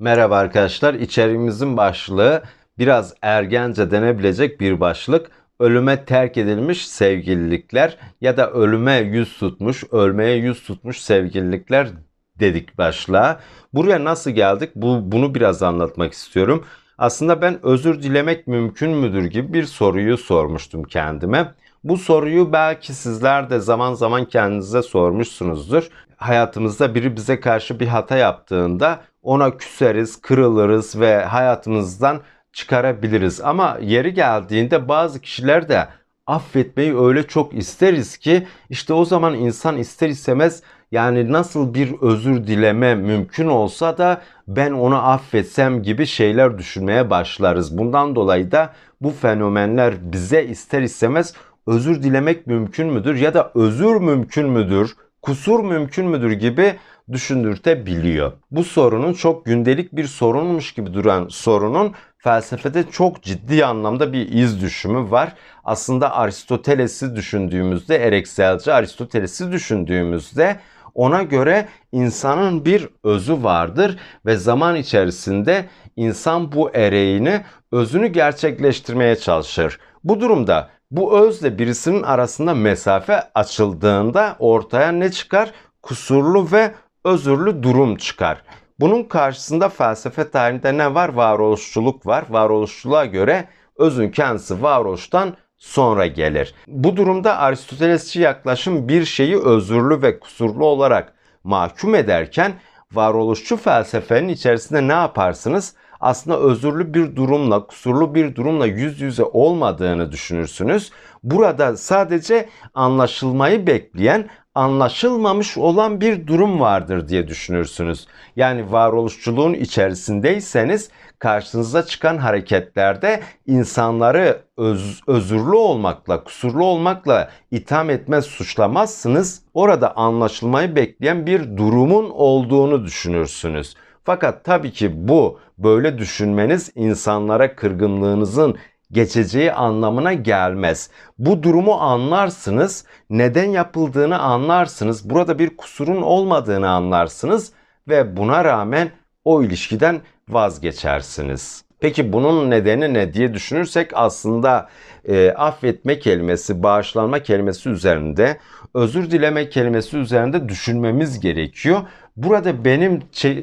Merhaba arkadaşlar. İçeriğimizin başlığı biraz ergence denebilecek bir başlık. Ölüme terk edilmiş sevgililikler ya da ölüme yüz tutmuş, ölmeye yüz tutmuş sevgililikler dedik başlığa. Buraya nasıl geldik? Bu bunu biraz anlatmak istiyorum. Aslında ben özür dilemek mümkün müdür gibi bir soruyu sormuştum kendime. Bu soruyu belki sizler de zaman zaman kendinize sormuşsunuzdur. Hayatımızda biri bize karşı bir hata yaptığında ona küseriz, kırılırız ve hayatımızdan çıkarabiliriz. Ama yeri geldiğinde bazı kişiler de affetmeyi öyle çok isteriz ki işte o zaman insan ister istemez yani nasıl bir özür dileme mümkün olsa da ben onu affetsem gibi şeyler düşünmeye başlarız. Bundan dolayı da bu fenomenler bize ister istemez özür dilemek mümkün müdür ya da özür mümkün müdür, kusur mümkün müdür gibi düşündürtebiliyor. Bu sorunun çok gündelik bir sorunmuş gibi duran sorunun felsefede çok ciddi anlamda bir iz düşümü var. Aslında Aristoteles'i düşündüğümüzde, Erekselci Aristoteles'i düşündüğümüzde ona göre insanın bir özü vardır ve zaman içerisinde insan bu ereğini, özünü gerçekleştirmeye çalışır. Bu durumda bu özle birisinin arasında mesafe açıldığında ortaya ne çıkar? Kusurlu ve özürlü durum çıkar. Bunun karşısında felsefe tarihinde ne var? Varoluşçuluk var. Varoluşçuluğa göre özün kendisi varoluştan sonra gelir. Bu durumda Aristotelesçi yaklaşım bir şeyi özürlü ve kusurlu olarak mahkum ederken varoluşçu felsefenin içerisinde ne yaparsınız? Aslında özürlü bir durumla, kusurlu bir durumla yüz yüze olmadığını düşünürsünüz. Burada sadece anlaşılmayı bekleyen anlaşılmamış olan bir durum vardır diye düşünürsünüz. Yani varoluşçuluğun içerisindeyseniz karşınıza çıkan hareketlerde insanları öz, özürlü olmakla, kusurlu olmakla itham etmez, suçlamazsınız. Orada anlaşılmayı bekleyen bir durumun olduğunu düşünürsünüz. Fakat tabii ki bu böyle düşünmeniz insanlara kırgınlığınızın geçeceği anlamına gelmez. Bu durumu anlarsınız, neden yapıldığını anlarsınız, burada bir kusurun olmadığını anlarsınız ve buna rağmen o ilişkiden vazgeçersiniz. Peki bunun nedeni ne diye düşünürsek aslında e, affetme kelimesi, bağışlanma kelimesi üzerinde, özür dileme kelimesi üzerinde düşünmemiz gerekiyor. Burada benim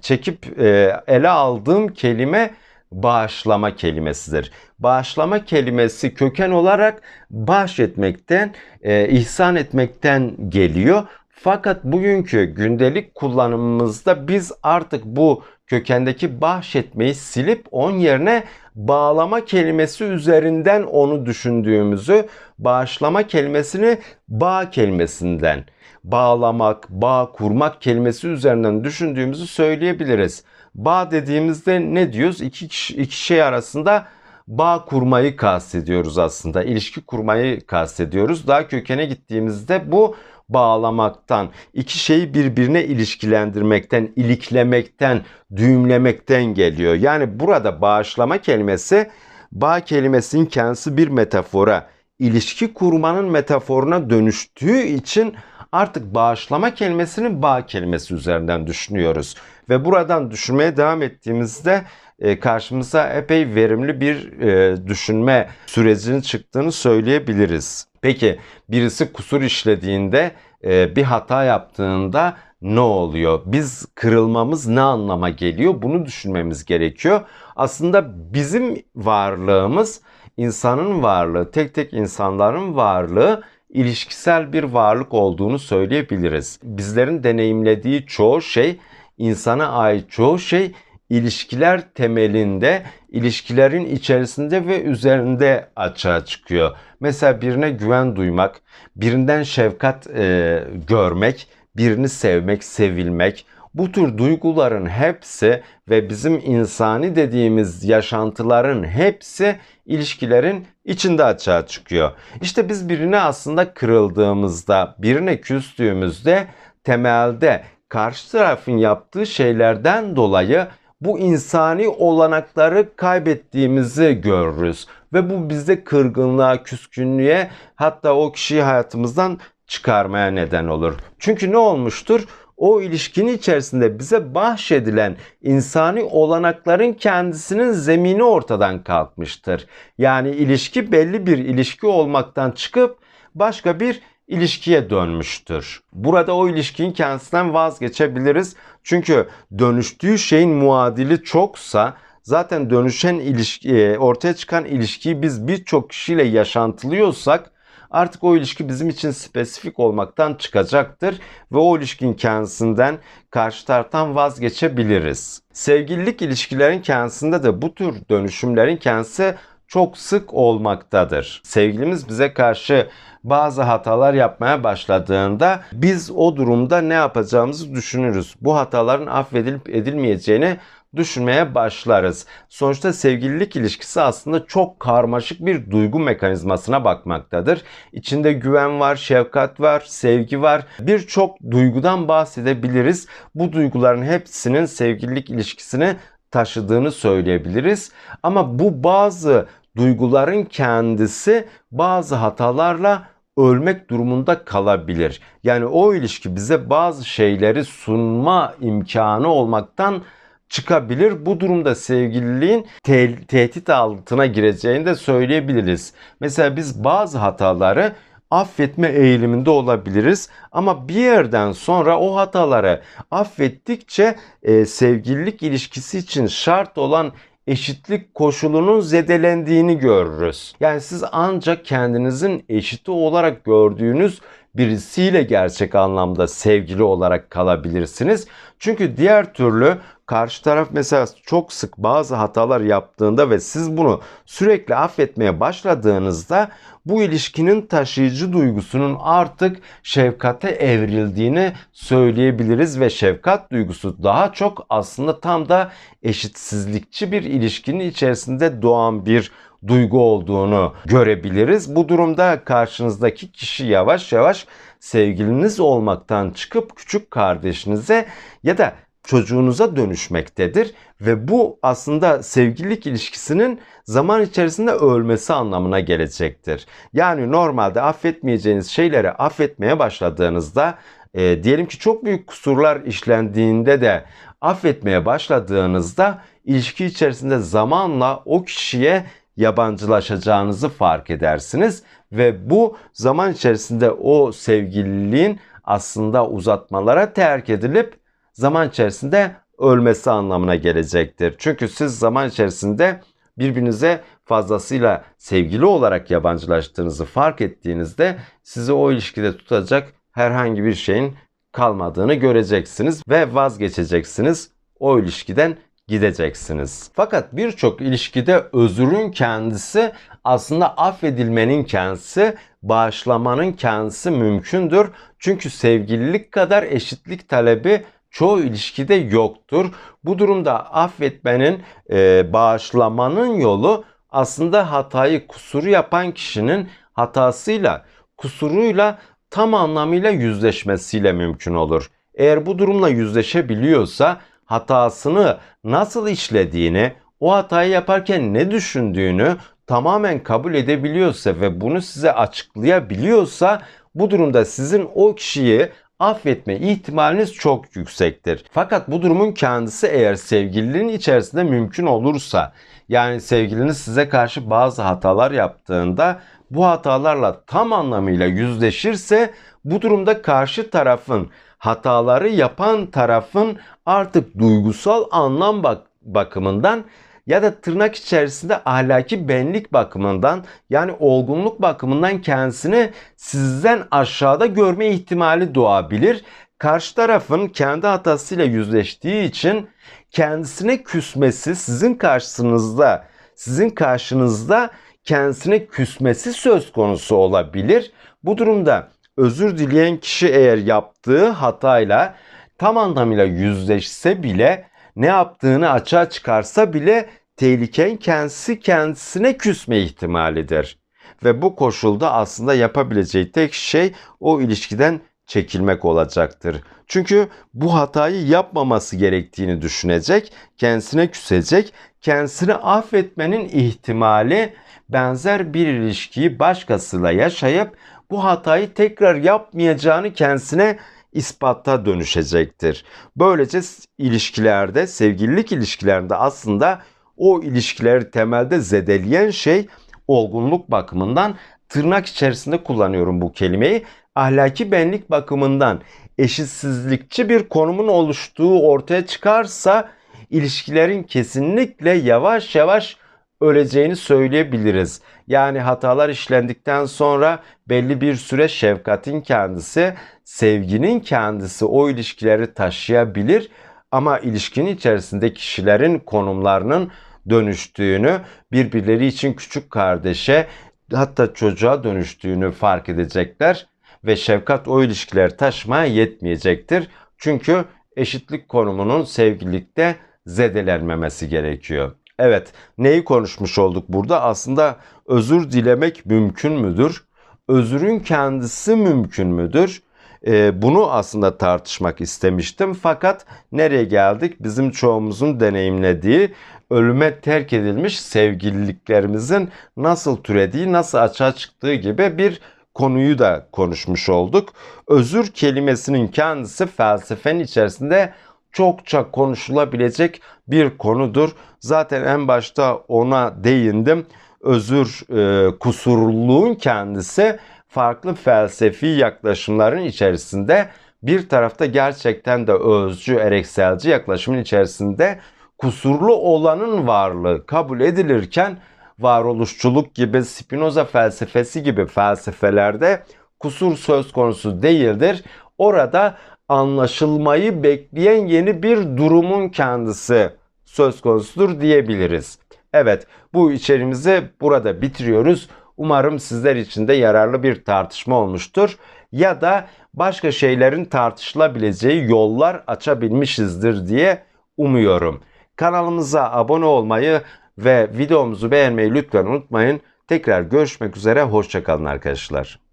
çekip e, ele aldığım kelime bağışlama kelimesidir. Bağışlama kelimesi köken olarak bahşetmekten, e, ihsan etmekten geliyor. Fakat bugünkü gündelik kullanımımızda biz artık bu kökendeki bahşetmeyi silip onun yerine bağlama kelimesi üzerinden onu düşündüğümüzü, bağışlama kelimesini bağ kelimesinden, bağlamak, bağ kurmak kelimesi üzerinden düşündüğümüzü söyleyebiliriz. Bağ dediğimizde ne diyoruz? İki, kişi, iki şey arasında bağ kurmayı kastediyoruz aslında. İlişki kurmayı kastediyoruz. Daha kökene gittiğimizde bu bağlamaktan, iki şeyi birbirine ilişkilendirmekten, iliklemekten, düğümlemekten geliyor. Yani burada bağışlama kelimesi bağ kelimesinin kendisi bir metafora, ilişki kurmanın metaforuna dönüştüğü için artık bağışlama kelimesinin bağ kelimesi üzerinden düşünüyoruz. Ve buradan düşünmeye devam ettiğimizde e, karşımıza epey verimli bir e, düşünme sürecinin çıktığını söyleyebiliriz. Peki birisi kusur işlediğinde, e, bir hata yaptığında ne oluyor? Biz kırılmamız ne anlama geliyor? Bunu düşünmemiz gerekiyor. Aslında bizim varlığımız, insanın varlığı, tek tek insanların varlığı ilişkisel bir varlık olduğunu söyleyebiliriz. Bizlerin deneyimlediği çoğu şey, insana ait çoğu şey ilişkiler temelinde, ilişkilerin içerisinde ve üzerinde açığa çıkıyor. Mesela birine güven duymak, birinden şefkat e, görmek, birini sevmek, sevilmek, bu tür duyguların hepsi ve bizim insani dediğimiz yaşantıların hepsi ilişkilerin içinde açığa çıkıyor. İşte biz birine aslında kırıldığımızda, birine küstüğümüzde temelde karşı tarafın yaptığı şeylerden dolayı bu insani olanakları kaybettiğimizi görürüz. Ve bu bizde kırgınlığa, küskünlüğe hatta o kişiyi hayatımızdan çıkarmaya neden olur. Çünkü ne olmuştur? o ilişkinin içerisinde bize bahşedilen insani olanakların kendisinin zemini ortadan kalkmıştır. Yani ilişki belli bir ilişki olmaktan çıkıp başka bir ilişkiye dönmüştür. Burada o ilişkinin kendisinden vazgeçebiliriz. Çünkü dönüştüğü şeyin muadili çoksa zaten dönüşen ilişki, e, ortaya çıkan ilişkiyi biz birçok kişiyle yaşantılıyorsak artık o ilişki bizim için spesifik olmaktan çıkacaktır ve o ilişkinin kendisinden karşı taraftan vazgeçebiliriz. Sevgililik ilişkilerin kendisinde de bu tür dönüşümlerin kendisi çok sık olmaktadır. Sevgilimiz bize karşı bazı hatalar yapmaya başladığında biz o durumda ne yapacağımızı düşünürüz. Bu hataların affedilip edilmeyeceğini düşünmeye başlarız. Sonuçta sevgililik ilişkisi aslında çok karmaşık bir duygu mekanizmasına bakmaktadır. İçinde güven var, şefkat var, sevgi var. Birçok duygudan bahsedebiliriz. Bu duyguların hepsinin sevgililik ilişkisini taşıdığını söyleyebiliriz. Ama bu bazı duyguların kendisi bazı hatalarla ölmek durumunda kalabilir. Yani o ilişki bize bazı şeyleri sunma imkanı olmaktan çıkabilir. Bu durumda sevgililiğin te- tehdit altına gireceğini de söyleyebiliriz. Mesela biz bazı hataları affetme eğiliminde olabiliriz. Ama bir yerden sonra o hataları affettikçe e, sevgililik ilişkisi için şart olan eşitlik koşulunun zedelendiğini görürüz. Yani siz ancak kendinizin eşiti olarak gördüğünüz birisiyle gerçek anlamda sevgili olarak kalabilirsiniz. Çünkü diğer türlü karşı taraf mesela çok sık bazı hatalar yaptığında ve siz bunu sürekli affetmeye başladığınızda bu ilişkinin taşıyıcı duygusunun artık şefkate evrildiğini söyleyebiliriz ve şefkat duygusu daha çok aslında tam da eşitsizlikçi bir ilişkinin içerisinde doğan bir duygu olduğunu görebiliriz. Bu durumda karşınızdaki kişi yavaş yavaş sevgiliniz olmaktan çıkıp küçük kardeşinize ya da çocuğunuza dönüşmektedir ve bu aslında sevgililik ilişkisinin zaman içerisinde ölmesi anlamına gelecektir. Yani normalde affetmeyeceğiniz şeyleri affetmeye başladığınızda e, diyelim ki çok büyük kusurlar işlendiğinde de affetmeye başladığınızda ilişki içerisinde zamanla o kişiye yabancılaşacağınızı fark edersiniz ve bu zaman içerisinde o sevgililiğin aslında uzatmalara terk edilip zaman içerisinde ölmesi anlamına gelecektir. Çünkü siz zaman içerisinde birbirinize fazlasıyla sevgili olarak yabancılaştığınızı fark ettiğinizde sizi o ilişkide tutacak herhangi bir şeyin kalmadığını göreceksiniz ve vazgeçeceksiniz. O ilişkiden gideceksiniz. Fakat birçok ilişkide özürün kendisi aslında affedilmenin kendisi, bağışlamanın kendisi mümkündür. Çünkü sevgililik kadar eşitlik talebi çoğu ilişkide yoktur. Bu durumda affetmenin, e, bağışlamanın yolu aslında hatayı, kusuru yapan kişinin hatasıyla, kusuruyla tam anlamıyla yüzleşmesiyle mümkün olur. Eğer bu durumla yüzleşebiliyorsa hatasını nasıl işlediğini, o hatayı yaparken ne düşündüğünü tamamen kabul edebiliyorsa ve bunu size açıklayabiliyorsa bu durumda sizin o kişiyi affetme ihtimaliniz çok yüksektir. Fakat bu durumun kendisi eğer sevgililiğin içerisinde mümkün olursa yani sevgiliniz size karşı bazı hatalar yaptığında bu hatalarla tam anlamıyla yüzleşirse bu durumda karşı tarafın hataları yapan tarafın artık duygusal anlam bak bakımından ya da tırnak içerisinde ahlaki benlik bakımından yani olgunluk bakımından kendisini sizden aşağıda görme ihtimali doğabilir. Karşı tarafın kendi hatasıyla yüzleştiği için kendisine küsmesi sizin karşınızda sizin karşınızda kendisine küsmesi söz konusu olabilir. Bu durumda özür dileyen kişi eğer yaptığı hatayla tam anlamıyla yüzleşse bile ne yaptığını açığa çıkarsa bile tehlikenin kendisi kendisine küsme ihtimalidir. Ve bu koşulda aslında yapabileceği tek şey o ilişkiden çekilmek olacaktır. Çünkü bu hatayı yapmaması gerektiğini düşünecek, kendisine küsecek, kendisini affetmenin ihtimali benzer bir ilişkiyi başkasıyla yaşayıp bu hatayı tekrar yapmayacağını kendisine ispata dönüşecektir. Böylece ilişkilerde, sevgililik ilişkilerinde aslında o ilişkileri temelde zedeleyen şey olgunluk bakımından tırnak içerisinde kullanıyorum bu kelimeyi. Ahlaki benlik bakımından eşitsizlikçi bir konumun oluştuğu ortaya çıkarsa ilişkilerin kesinlikle yavaş yavaş öleceğini söyleyebiliriz. Yani hatalar işlendikten sonra belli bir süre şefkatin kendisi, sevginin kendisi o ilişkileri taşıyabilir ama ilişkinin içerisinde kişilerin konumlarının dönüştüğünü, birbirleri için küçük kardeşe hatta çocuğa dönüştüğünü fark edecekler ve şefkat o ilişkileri taşımaya yetmeyecektir. Çünkü eşitlik konumunun sevgililikte zedelenmemesi gerekiyor. Evet, neyi konuşmuş olduk burada? Aslında özür dilemek mümkün müdür? Özürün kendisi mümkün müdür? Ee, bunu aslında tartışmak istemiştim. Fakat nereye geldik? Bizim çoğumuzun deneyimlediği ölüme terk edilmiş sevgililiklerimizin nasıl türediği, nasıl açığa çıktığı gibi bir konuyu da konuşmuş olduk. Özür kelimesinin kendisi felsefenin içerisinde çokça konuşulabilecek bir konudur. Zaten en başta ona değindim. Özür e, kusurluluğun kendisi farklı felsefi yaklaşımların içerisinde bir tarafta gerçekten de özcü, erekselci yaklaşımın içerisinde kusurlu olanın varlığı kabul edilirken varoluşçuluk gibi Spinoza felsefesi gibi felsefelerde kusur söz konusu değildir. Orada anlaşılmayı bekleyen yeni bir durumun kendisi söz konusudur diyebiliriz. Evet bu içerimizi burada bitiriyoruz. Umarım sizler için de yararlı bir tartışma olmuştur. Ya da başka şeylerin tartışılabileceği yollar açabilmişizdir diye umuyorum. Kanalımıza abone olmayı ve videomuzu beğenmeyi lütfen unutmayın. Tekrar görüşmek üzere. Hoşçakalın arkadaşlar.